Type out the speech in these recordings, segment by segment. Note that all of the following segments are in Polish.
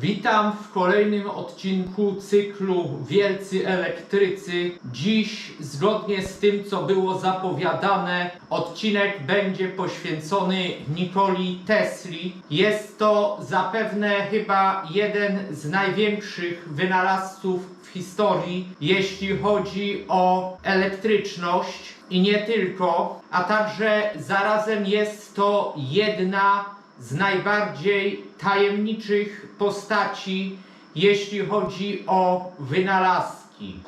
Witam w kolejnym odcinku cyklu Wielcy Elektrycy. Dziś, zgodnie z tym, co było zapowiadane, odcinek będzie poświęcony Nikoli Tesli. Jest to zapewne chyba jeden z największych wynalazców w historii, jeśli chodzi o elektryczność i nie tylko, a także zarazem jest to jedna z najbardziej tajemniczych postaci, jeśli chodzi o wynalazki.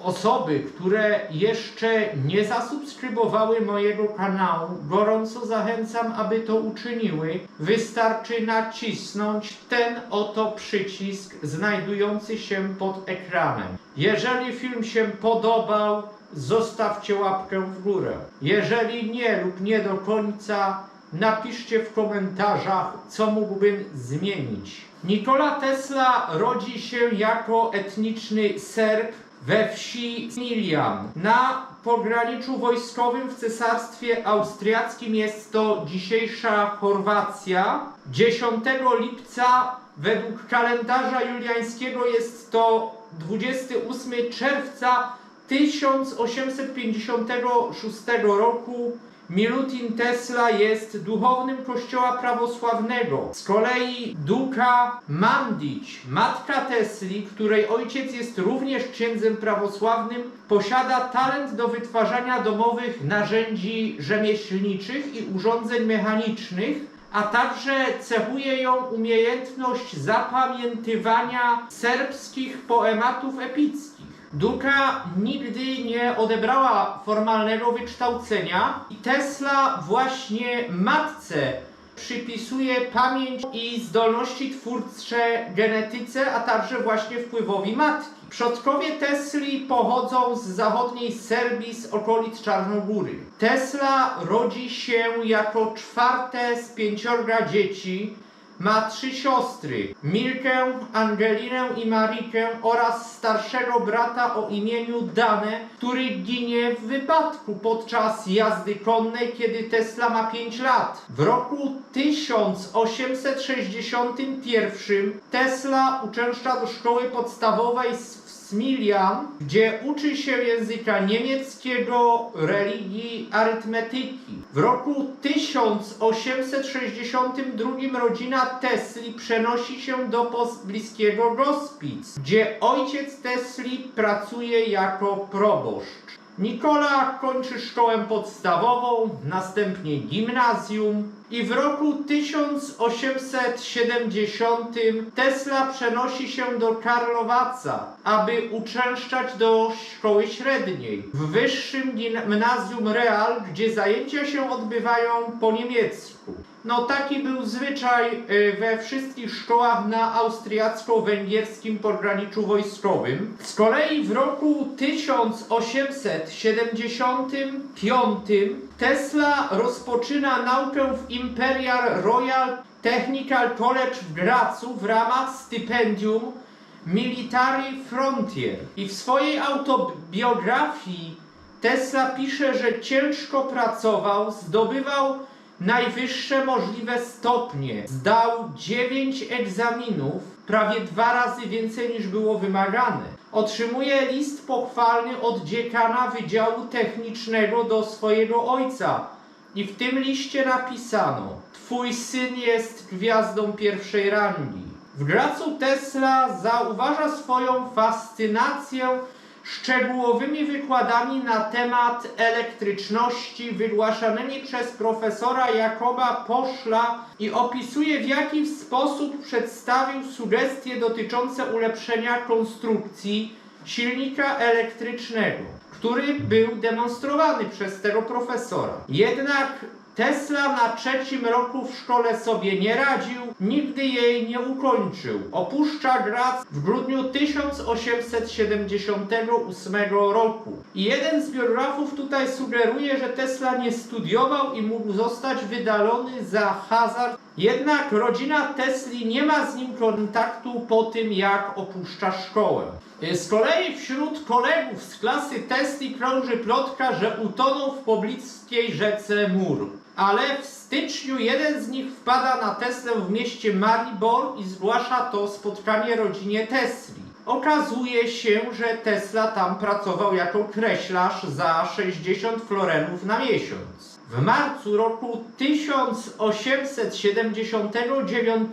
Osoby, które jeszcze nie zasubskrybowały mojego kanału, gorąco zachęcam, aby to uczyniły. Wystarczy nacisnąć ten oto przycisk znajdujący się pod ekranem. Jeżeli film się podobał, zostawcie łapkę w górę. Jeżeli nie lub nie do końca, napiszcie w komentarzach, co mógłbym zmienić. Nikola Tesla rodzi się jako etniczny Serb we wsi Smilian. Na pograniczu wojskowym w Cesarstwie Austriackim jest to dzisiejsza Chorwacja. 10 lipca według kalendarza juliańskiego jest to 28 czerwca 1856 roku Milutin Tesla jest duchownym kościoła prawosławnego. Z kolei Duka Mandić, matka Tesli, której ojciec jest również księdzem prawosławnym, posiada talent do wytwarzania domowych narzędzi rzemieślniczych i urządzeń mechanicznych, a także cechuje ją umiejętność zapamiętywania serbskich poematów epickich. Duka nigdy nie odebrała formalnego wykształcenia i Tesla właśnie matce przypisuje pamięć i zdolności twórcze genetyce, a także właśnie wpływowi matki. Przodkowie Tesli pochodzą z zachodniej Serbii, z okolic Czarnogóry. Tesla rodzi się jako czwarte z pięciorga dzieci, ma trzy siostry, Milkę, Angelinę i Marikę oraz starszego brata o imieniu Dane, który ginie w wypadku podczas jazdy konnej, kiedy Tesla ma 5 lat. W roku 1861 Tesla uczęszcza do szkoły podstawowej w Smilian, gdzie uczy się języka niemieckiego, religii, arytmetyki. W roku 1862 rodzina Tesli przenosi się do pobliskiego Gospic, gdzie ojciec Tesli pracuje jako proboszcz. Nikola kończy szkołę podstawową, następnie gimnazjum i w roku 1870 Tesla przenosi się do Karlowaca, aby uczęszczać do szkoły średniej w wyższym gimnazjum Real, gdzie zajęcia się odbywają po niemiecku. No taki był zwyczaj y, we wszystkich szkołach na austriacko-węgierskim pograniczu wojskowym. Z kolei w roku 1875 Tesla rozpoczyna naukę w Imperial Royal Technical College w Gracu w ramach stypendium Military Frontier. I w swojej autobiografii Tesla pisze, że ciężko pracował, zdobywał najwyższe możliwe stopnie. Zdał 9 egzaminów, prawie dwa razy więcej niż było wymagane. Otrzymuje list pochwalny od dziekana Wydziału Technicznego do swojego ojca. I w tym liście napisano: Twój syn jest gwiazdą pierwszej rangi. W Gracu Tesla zauważa swoją fascynację szczegółowymi wykładami na temat elektryczności wygłaszanymi przez profesora Jakoba Poszla i opisuje w jaki sposób przedstawił sugestie dotyczące ulepszenia konstrukcji silnika elektrycznego, który był demonstrowany przez tego profesora. Jednak Tesla na trzecim roku w szkole sobie nie radził, nigdy jej nie ukończył. Opuszcza Graz w grudniu 1878 roku. I jeden z biografów tutaj sugeruje, że Tesla nie studiował i mógł zostać wydalony za hazard Jednak rodzina Tesli nie ma z nim kontaktu po tym, jak opuszcza szkołę. Z kolei wśród kolegów z klasy Tesli krąży plotka, że utonął w pobliskiej rzece Mur. Ale w styczniu jeden z nich wpada na Teslę w mieście Maribor i zgłasza to spotkanie rodzinie Tesli. Okazuje się, że Tesla tam pracował jako kreślarz za 60 florenów na miesiąc. W marcu roku 1879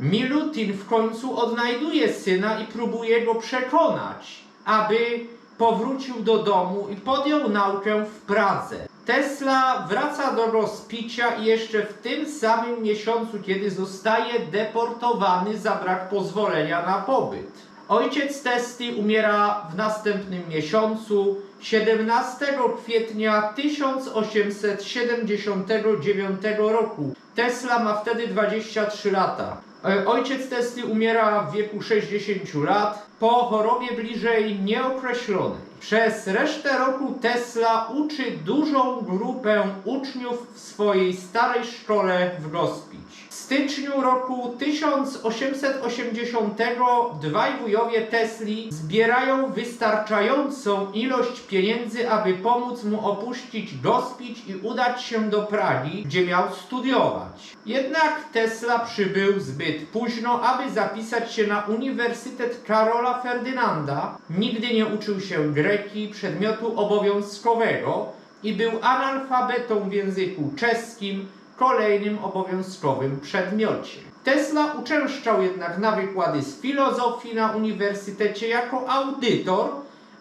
Milutin w końcu odnajduje syna i próbuje go przekonać, aby powrócił do domu i podjął naukę w Pradze. Tesla wraca do rozpicia i jeszcze w tym samym miesiącu, kiedy zostaje deportowany za brak pozwolenia na pobyt. Ojciec Tesli umiera w następnym miesiącu, 17 kwietnia 1879 roku. Tesla ma wtedy 23 lata. E, Ojciec Tesli umiera w wieku 60 lat po chorobie bliżej nieokreślonej. Przez resztę roku Tesla uczy dużą grupę uczniów w swojej starej szkole w Gospić. W styczniu roku 1880 dwaj wujowie Tesli zbierają wystarczającą ilość pieniędzy, aby pomóc mu opuścić Gospić i udać się do Pragi, gdzie miał studiować. Jednak Tesla przybył zbyt późno, aby zapisać się na Uniwersytet Karola Ferdynanda. Nigdy nie uczył się greki, przedmiotu obowiązkowego i był analfabetą w języku czeskim, kolejnym obowiązkowym przedmiocie. Tesla uczęszczał jednak na wykłady z filozofii na uniwersytecie jako audytor,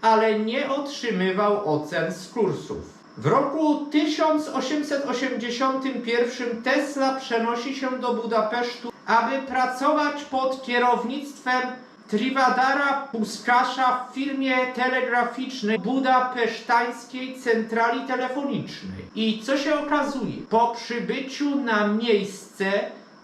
ale nie otrzymywał ocen z kursów. W roku 1881 Tesla przenosi się do Budapesztu, aby pracować pod kierownictwem Trivadara Puskasza w firmie telegraficznej budapesztańskiej centrali telefonicznej. I co się okazuje? Po przybyciu na miejsce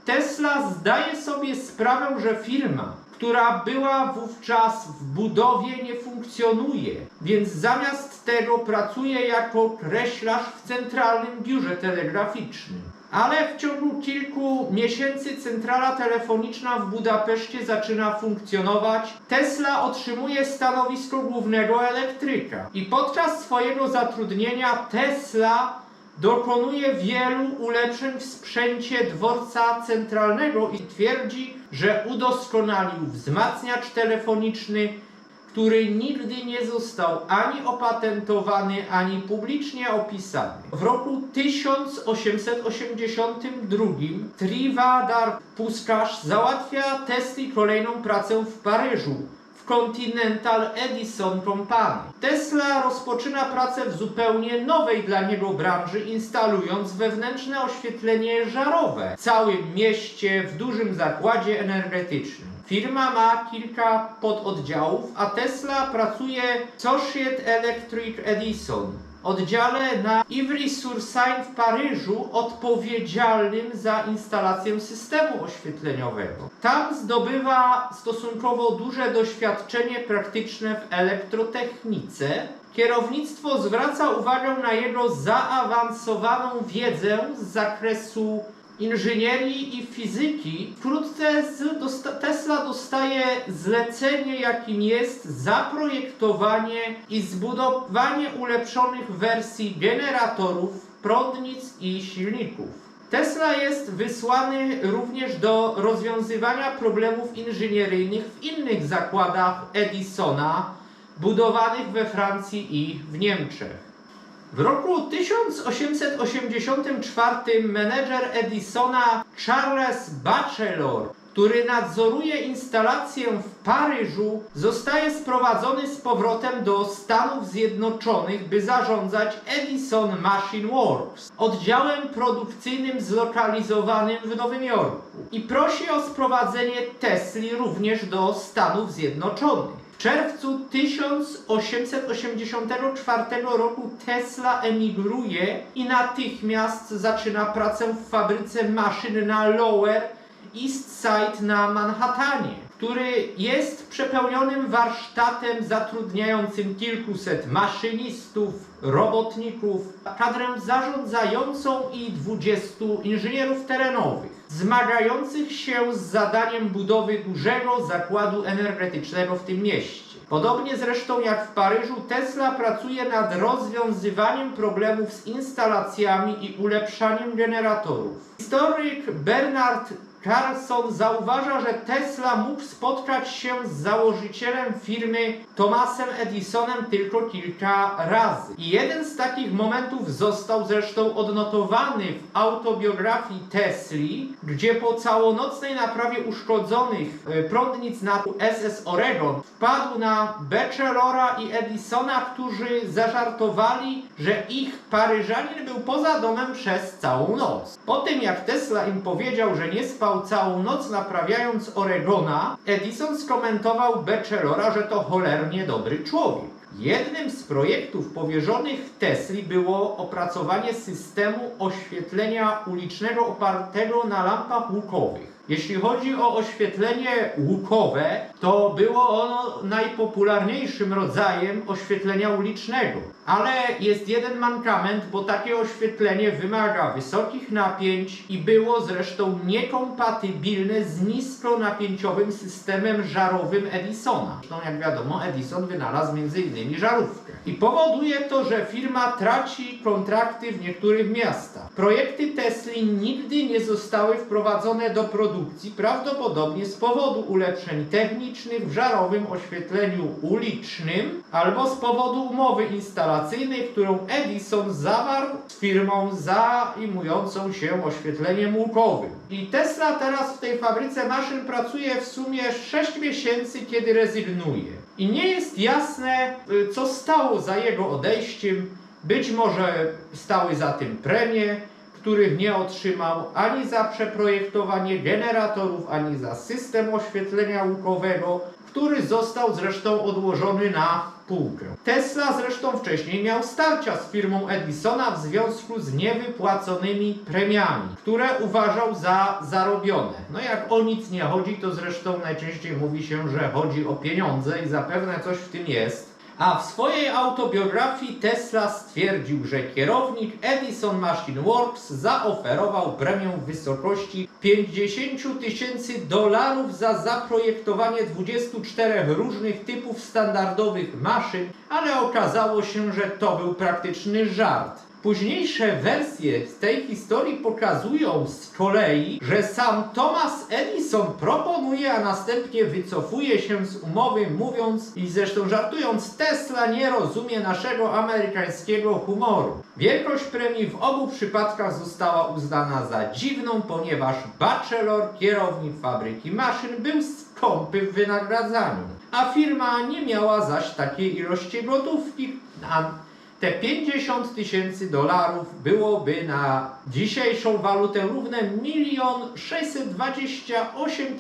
Tesla zdaje sobie sprawę, że firma, która była wówczas w budowie, nie funkcjonuje, więc zamiast tego pracuje jako kreślarz w centralnym biurze telegraficznym. Ale w ciągu kilku miesięcy centrala telefoniczna w Budapeszcie zaczyna funkcjonować. Tesla otrzymuje stanowisko głównego elektryka. I podczas swojego zatrudnienia Tesla dokonuje wielu ulepszeń w sprzęcie dworca centralnego i twierdzi, że udoskonalił wzmacniacz telefoniczny, który nigdy nie został ani opatentowany, ani publicznie opisany. W roku 1882 Trivadar Puskás załatwia Tesli kolejną pracę w Paryżu w Continental Edison Company. Tesla rozpoczyna pracę w zupełnie nowej dla niego branży, instalując wewnętrzne oświetlenie żarowe w całym mieście w dużym zakładzie energetycznym. Firma ma kilka pododdziałów, a Tesla pracuje w Associate Electric Edison, oddziale na Ivry-sur-Seine w Paryżu odpowiedzialnym za instalację systemu oświetleniowego. Tam zdobywa stosunkowo duże doświadczenie praktyczne w elektrotechnice. Kierownictwo zwraca uwagę na jego zaawansowaną wiedzę z zakresu inżynierii i fizyki. Wkrótce Tesla dostaje zlecenie, jakim jest zaprojektowanie i zbudowanie ulepszonych wersji generatorów, prądnic i silników. Tesla jest wysłany również do rozwiązywania problemów inżynieryjnych w innych zakładach Edisona, budowanych we Francji i w Niemczech. W roku 1884 menedżer Edisona Charles Batchelor, który nadzoruje instalację w Paryżu, zostaje sprowadzony z powrotem do Stanów Zjednoczonych, by zarządzać Edison Machine Works, oddziałem produkcyjnym zlokalizowanym w Nowym Jorku. I prosi o sprowadzenie Tesli również do Stanów Zjednoczonych. Czerwcu 1884 roku Tesla emigruje i natychmiast zaczyna pracę w fabryce maszyn na Lower East Side na Manhattanie. Który jest przepełnionym warsztatem zatrudniającym kilkuset maszynistów, robotników, kadrę zarządzającą i 20 inżynierów terenowych, zmagających się z zadaniem budowy dużego zakładu energetycznego w tym mieście. Podobnie zresztą jak w Paryżu, Tesla pracuje nad rozwiązywaniem problemów z instalacjami i ulepszaniem generatorów. Historyk Bernard Carlson zauważa, że Tesla mógł spotkać się z założycielem firmy Thomasem Edisonem tylko kilka razy. I jeden z takich momentów został zresztą odnotowany w autobiografii Tesli, gdzie po całonocnej naprawie uszkodzonych e, prądnic na SS Oregon wpadł na Batchelora i Edisona, którzy zażartowali, że ich Paryżanin był poza domem przez całą noc. Po tym jak Tesla im powiedział, że nie spał całą noc naprawiając Oregona, Edison skomentował Batchelora, że to cholernie dobry człowiek. Jednym z projektów powierzonych Tesli było opracowanie systemu oświetlenia ulicznego opartego na lampach łukowych. Jeśli chodzi o oświetlenie łukowe, to było ono najpopularniejszym rodzajem oświetlenia ulicznego. Ale jest jeden mankament, bo takie oświetlenie wymaga wysokich napięć i było zresztą niekompatybilne z niskonapięciowym systemem żarowym Edisona. Zresztą jak wiadomo, Edison wynalazł m.in. żarówkę. I powoduje to, że firma traci kontrakty w niektórych miastach. Projekty Tesli nigdy nie zostały wprowadzone do produkcji, prawdopodobnie z powodu ulepszeń technicznych w żarowym oświetleniu ulicznym albo z powodu umowy instalacyjnej, którą Edison zawarł z firmą zajmującą się oświetleniem łukowym. I Tesla teraz w tej fabryce maszyn pracuje w sumie 6 miesięcy, kiedy rezygnuje. I nie jest jasne, y, co stało za jego odejściem. Być może stały za tym premie, których nie otrzymał ani za przeprojektowanie generatorów, ani za system oświetlenia łukowego, który został zresztą odłożony na półkę. Tesla zresztą wcześniej miał starcia z firmą Edisona w związku z niewypłaconymi premiami, które uważał za zarobione. No jak o nic nie chodzi, to zresztą najczęściej mówi się, że chodzi o pieniądze i zapewne coś w tym jest. A w swojej autobiografii Tesla stwierdził, że kierownik Edison Machine Works zaoferował premię w wysokości 50 tysięcy dolarów za zaprojektowanie 24 różnych typów standardowych maszyn, ale okazało się, że to był praktyczny żart. Późniejsze wersje z tej historii pokazują z kolei, że sam Thomas Edison proponuje, a następnie wycofuje się z umowy, mówiąc i zresztą żartując, Tesla nie rozumie naszego amerykańskiego humoru. Wielkość premii w obu przypadkach została uznana za dziwną, ponieważ Batchelor, kierownik fabryki maszyn, był skąpy w wynagradzaniu, a firma nie miała zaś takiej ilości gotówki. A te 50 tysięcy dolarów byłoby na dzisiejszą walutę równe 1 628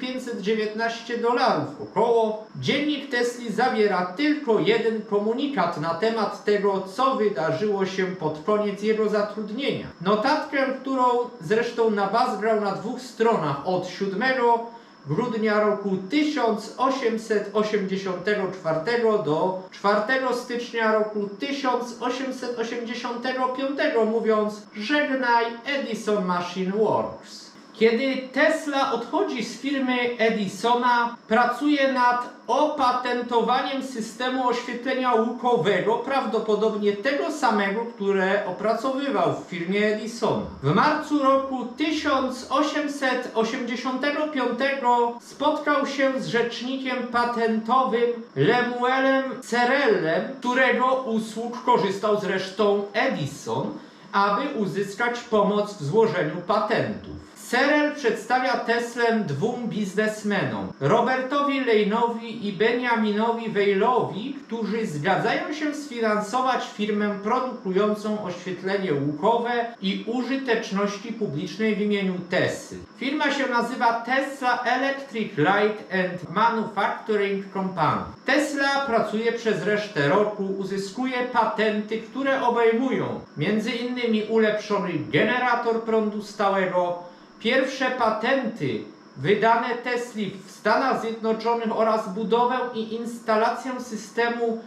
519 dolarów około. Dziennik Tesli zawiera tylko jeden komunikat na temat tego, co wydarzyło się pod koniec jego zatrudnienia. Notatkę, którą zresztą nabazgrał na dwóch stronach od 7 grudnia roku 1884 do 4 stycznia roku 1885 mówiąc żegnaj Edison Machine Works. Kiedy Tesla odchodzi z firmy Edisona, pracuje nad opatentowaniem systemu oświetlenia łukowego, prawdopodobnie tego samego, które opracowywał w firmie Edisona. W marcu roku 1885 spotkał się z rzecznikiem patentowym Lemuelem Cerellem, którego usług korzystał zresztą Edison, aby uzyskać pomoc w złożeniu patentów. Serel przedstawia Teslę dwóm biznesmenom, Robertowi Lane'owi i Benjaminowi Weilowi, którzy zgadzają się sfinansować firmę produkującą oświetlenie łukowe i użyteczności publicznej w imieniu Tesla. Firma się nazywa Tesla Electric Light and Manufacturing Company. Tesla pracuje przez resztę roku, uzyskuje patenty, które obejmują m.in. ulepszony generator prądu stałego, Pierwsze patenty wydane Tesli w Stanach Zjednoczonych oraz budowę i instalację systemu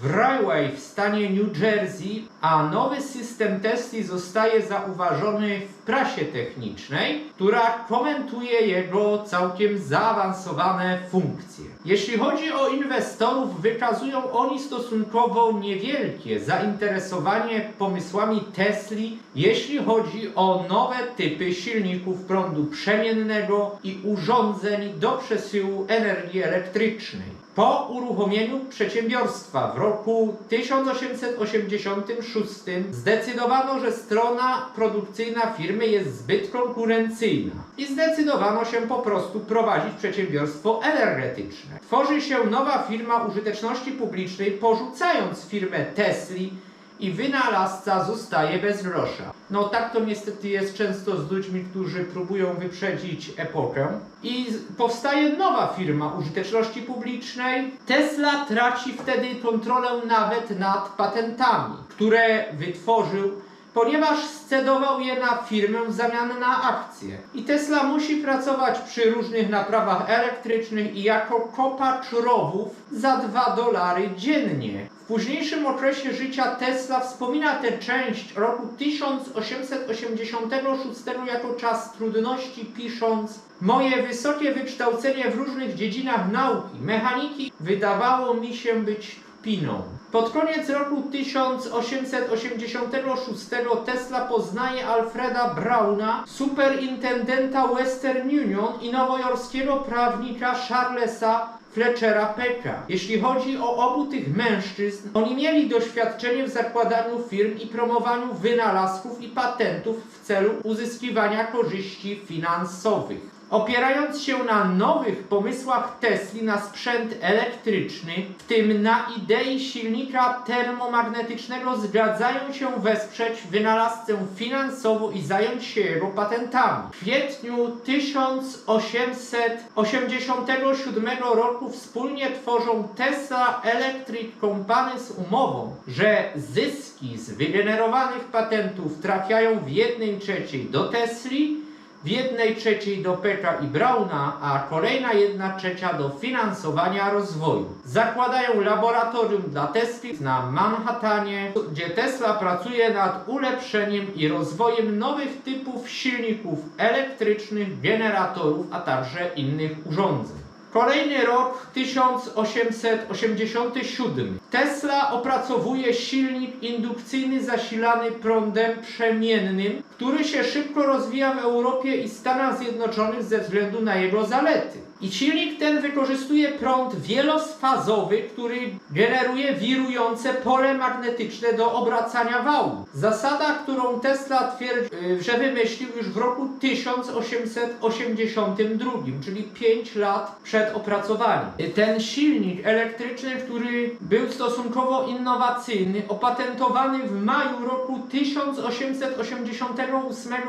w Railway w stanie New Jersey, a nowy system Tesli zostaje zauważony w prasie technicznej, która komentuje jego całkiem zaawansowane funkcje. Jeśli chodzi o inwestorów, wykazują oni stosunkowo niewielkie zainteresowanie pomysłami Tesli, jeśli chodzi o nowe typy silników prądu przemiennego i urządzeń do przesyłu energii elektrycznej. Po uruchomieniu przedsiębiorstwa w roku 1886 zdecydowano, że strona produkcyjna firmy jest zbyt konkurencyjna i zdecydowano się po prostu prowadzić przedsiębiorstwo energetyczne. Tworzy się nowa firma użyteczności publicznej, porzucając firmę Tesli i wynalazca zostaje bez grosza. No tak to niestety jest często z ludźmi, którzy próbują wyprzedzić epokę. I powstaje nowa firma użyteczności publicznej. Tesla traci wtedy kontrolę nawet nad patentami, które wytworzył, ponieważ scedował je na firmę w zamian na akcje. I Tesla musi pracować przy różnych naprawach elektrycznych i jako kopacz rowów za 2 dolary dziennie. W późniejszym okresie życia Tesla wspomina tę część roku 1886 jako czas trudności, pisząc Moje wysokie wykształcenie w różnych dziedzinach nauki, mechaniki, wydawało mi się być kpiną. Pod koniec roku 1886 Tesla poznaje Alfreda Brauna, superintendenta Western Union i nowojorskiego prawnika Charlesa Fletchera Pecka. Jeśli chodzi o obu tych mężczyzn, oni mieli doświadczenie w zakładaniu firm i promowaniu wynalazków i patentów w celu uzyskiwania korzyści finansowych. Opierając się na nowych pomysłach Tesli na sprzęt elektryczny, w tym na idei silnika termomagnetycznego, zgadzają się wesprzeć wynalazcę finansowo i zająć się jego patentami. W kwietniu 1887 roku wspólnie tworzą Tesla Electric Company z umową, że zyski z wygenerowanych patentów trafiają w jednej trzeciej do Tesli, jednej trzeciej do Pecka i Brauna, a kolejna jedna trzecia do finansowania rozwoju. Zakładają laboratorium dla Tesli na Manhattanie, gdzie Tesla pracuje nad ulepszeniem i rozwojem nowych typów silników elektrycznych, generatorów, a także innych urządzeń. Kolejny rok 1887. Tesla opracowuje silnik indukcyjny zasilany prądem przemiennym, który się szybko rozwija w Europie i Stanach Zjednoczonych ze względu na jego zalety. I silnik ten wykorzystuje prąd wielosfazowy, który generuje wirujące pole magnetyczne do obracania wału. Zasada, którą Tesla twierdzi, y, że wymyślił już w roku 1882, czyli 5 lat przed opracowaniem. Y, Ten silnik elektryczny, który był stosunkowo innowacyjny, opatentowany w maju roku 1888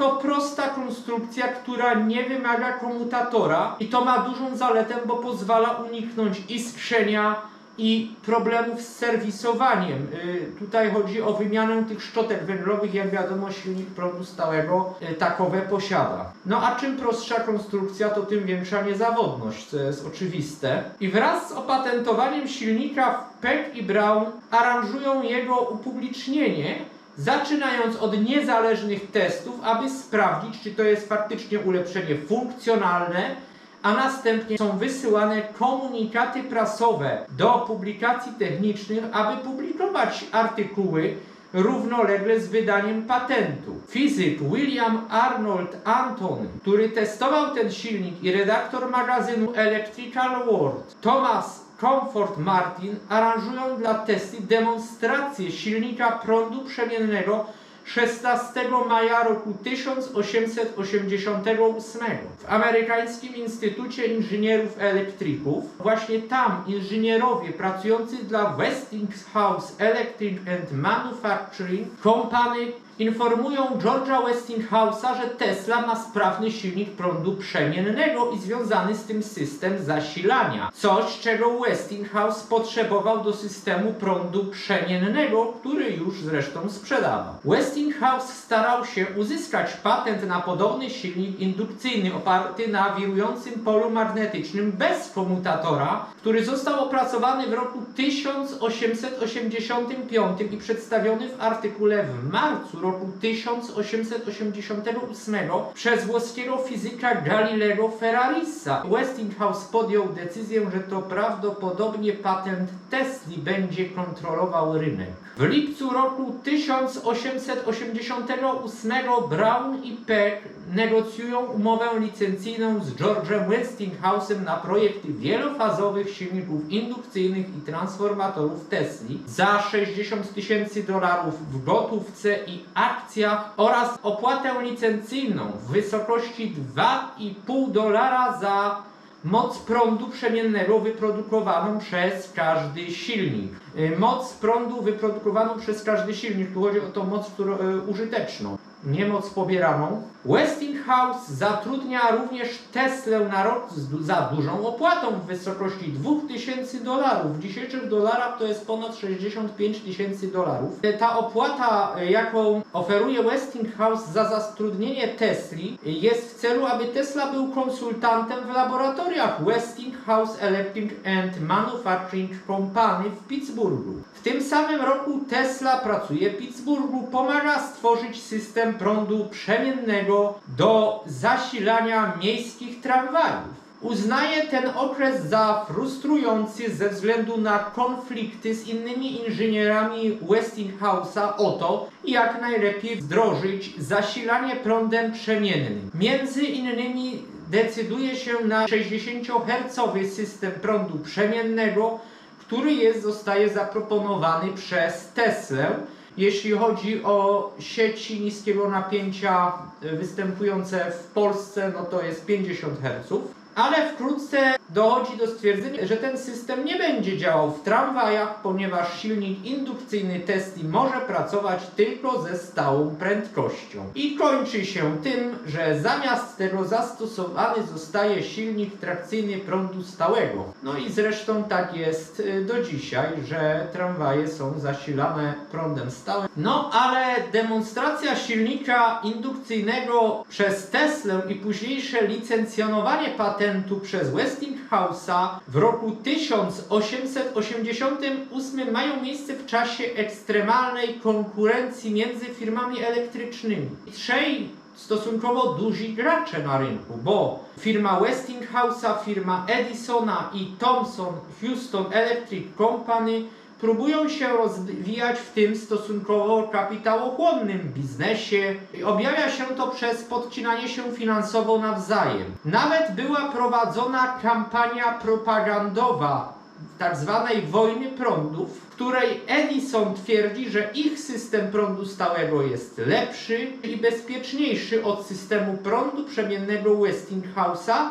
to prosta konstrukcja, która nie wymaga komutatora i to ma dużą zaletę, bo pozwala uniknąć iskrzenia i problemów z serwisowaniem. Y, tutaj chodzi o wymianę tych szczotek węglowych, jak wiadomo silnik prądu stałego y, takowe posiada. No a czym prostsza konstrukcja, to tym większa niezawodność, co jest oczywiste. I wraz z opatentowaniem silnika Peck i Brown aranżują jego upublicznienie, zaczynając od niezależnych testów, aby sprawdzić, czy to jest faktycznie ulepszenie funkcjonalne, a następnie są wysyłane komunikaty prasowe do publikacji technicznych, aby publikować artykuły równolegle z wydaniem patentu. Fizyk William Arnold Anton, który testował ten silnik i redaktor magazynu Electrical World, Thomas Comfort Martin aranżują dla Tesli demonstrację silnika prądu przemiennego 16 maja roku 1888 w Amerykańskim Instytucie Inżynierów Elektryków. Właśnie tam inżynierowie pracujący dla Westinghouse Electric and Manufacturing Company informują George'a Westinghouse'a, że Tesla ma sprawny silnik prądu przemiennego i związany z tym system zasilania. Coś, czego Westinghouse potrzebował do systemu prądu przemiennego, który już zresztą sprzedawał. Westinghouse starał się uzyskać patent na podobny silnik indukcyjny oparty na wirującym polu magnetycznym bez komutatora, który został opracowany w roku 1885 i przedstawiony w artykule w marcu roku 1888 przez włoskiego fizyka Galileo Ferrarisa. Westinghouse podjął decyzję, że to prawdopodobnie patent Tesli będzie kontrolował rynek. W lipcu roku 1888 Brown i Peck negocjują umowę licencyjną z George'em Westinghouse'em na projekty wielofazowych silników indukcyjnych i transformatorów Tesli za 60 tysięcy dolarów w gotówce i akcjach oraz opłatę licencyjną w wysokości 2,5 dolara za moc prądu przemiennego wyprodukowaną przez każdy silnik. Y, Moc prądu wyprodukowaną przez każdy silnik, tu chodzi o tą moc y, użyteczną, nie moc pobieraną. Westinghouse zatrudnia również Teslę na rok za dużą opłatą w wysokości 2000 dolarów. W dzisiejszych dolarach to jest ponad 65 tysięcy dolarów. Ta opłata, y, jaką oferuje Westinghouse za zatrudnienie Tesli, y, jest w celu, aby Tesla był konsultantem w laboratoriach Westinghouse Electric and Manufacturing Company w Pittsburghu. W tym samym roku Tesla pracuje w Pittsburghu, pomaga stworzyć system prądu przemiennego do zasilania miejskich tramwajów. Uznaje ten okres za frustrujący ze względu na konflikty z innymi inżynierami Westinghouse'a o to, jak najlepiej wdrożyć zasilanie prądem przemiennym. Między innymi decyduje się na 60-hercowy system prądu przemiennego, który jest, zostaje zaproponowany przez Teslę. Jeśli chodzi o sieci niskiego napięcia y, występujące w Polsce, no to jest 50 Hz. Ale wkrótce dochodzi do stwierdzenia, że ten system nie będzie działał w tramwajach, ponieważ silnik indukcyjny Tesli może pracować tylko ze stałą prędkością. I kończy się tym, że zamiast tego zastosowany zostaje silnik trakcyjny prądu stałego. No i zresztą tak jest y, do dzisiaj, że tramwaje są zasilane prądem stałym. No ale demonstracja silnika indukcyjnego przez Teslę i późniejsze licencjonowanie patentu przez Westinghouse'a w roku 1888 mają miejsce w czasie ekstremalnej konkurencji między firmami elektrycznymi. Trzej stosunkowo duzi gracze na rynku, bo firma Westinghouse'a, firma Edisona i Thomson Houston Electric Company próbują się rozwijać w tym stosunkowo kapitałochłonnym biznesie. Objawia się to przez podcinanie się finansowo nawzajem. Nawet była prowadzona kampania propagandowa tak zwanej wojny prądów, w której Edison twierdzi, że ich system prądu stałego jest lepszy i bezpieczniejszy od systemu prądu przemiennego Westinghouse'a,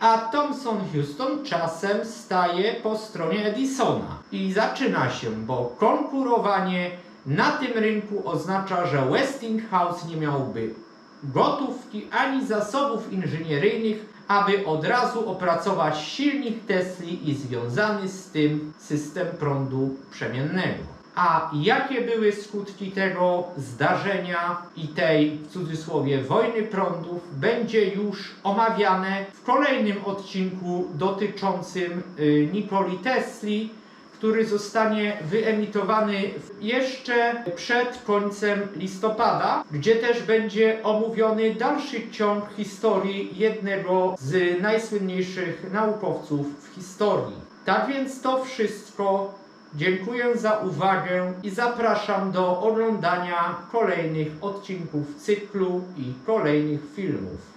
a Thomson Houston czasem staje po stronie Edisona. I zaczyna się, bo konkurowanie na tym rynku oznacza, że Westinghouse nie miałby gotówki ani zasobów inżynieryjnych, aby od razu opracować silnik Tesli i związany z tym system prądu przemiennego. A jakie były skutki tego zdarzenia i tej w cudzysłowie wojny prądów będzie już omawiane w kolejnym odcinku dotyczącym y, Nikoli Tesli, który zostanie wyemitowany jeszcze przed końcem listopada, gdzie też będzie omówiony dalszy ciąg historii jednego z najsłynniejszych naukowców w historii. Tak więc to wszystko. Dziękuję za uwagę i zapraszam do oglądania kolejnych odcinków cyklu i kolejnych filmów.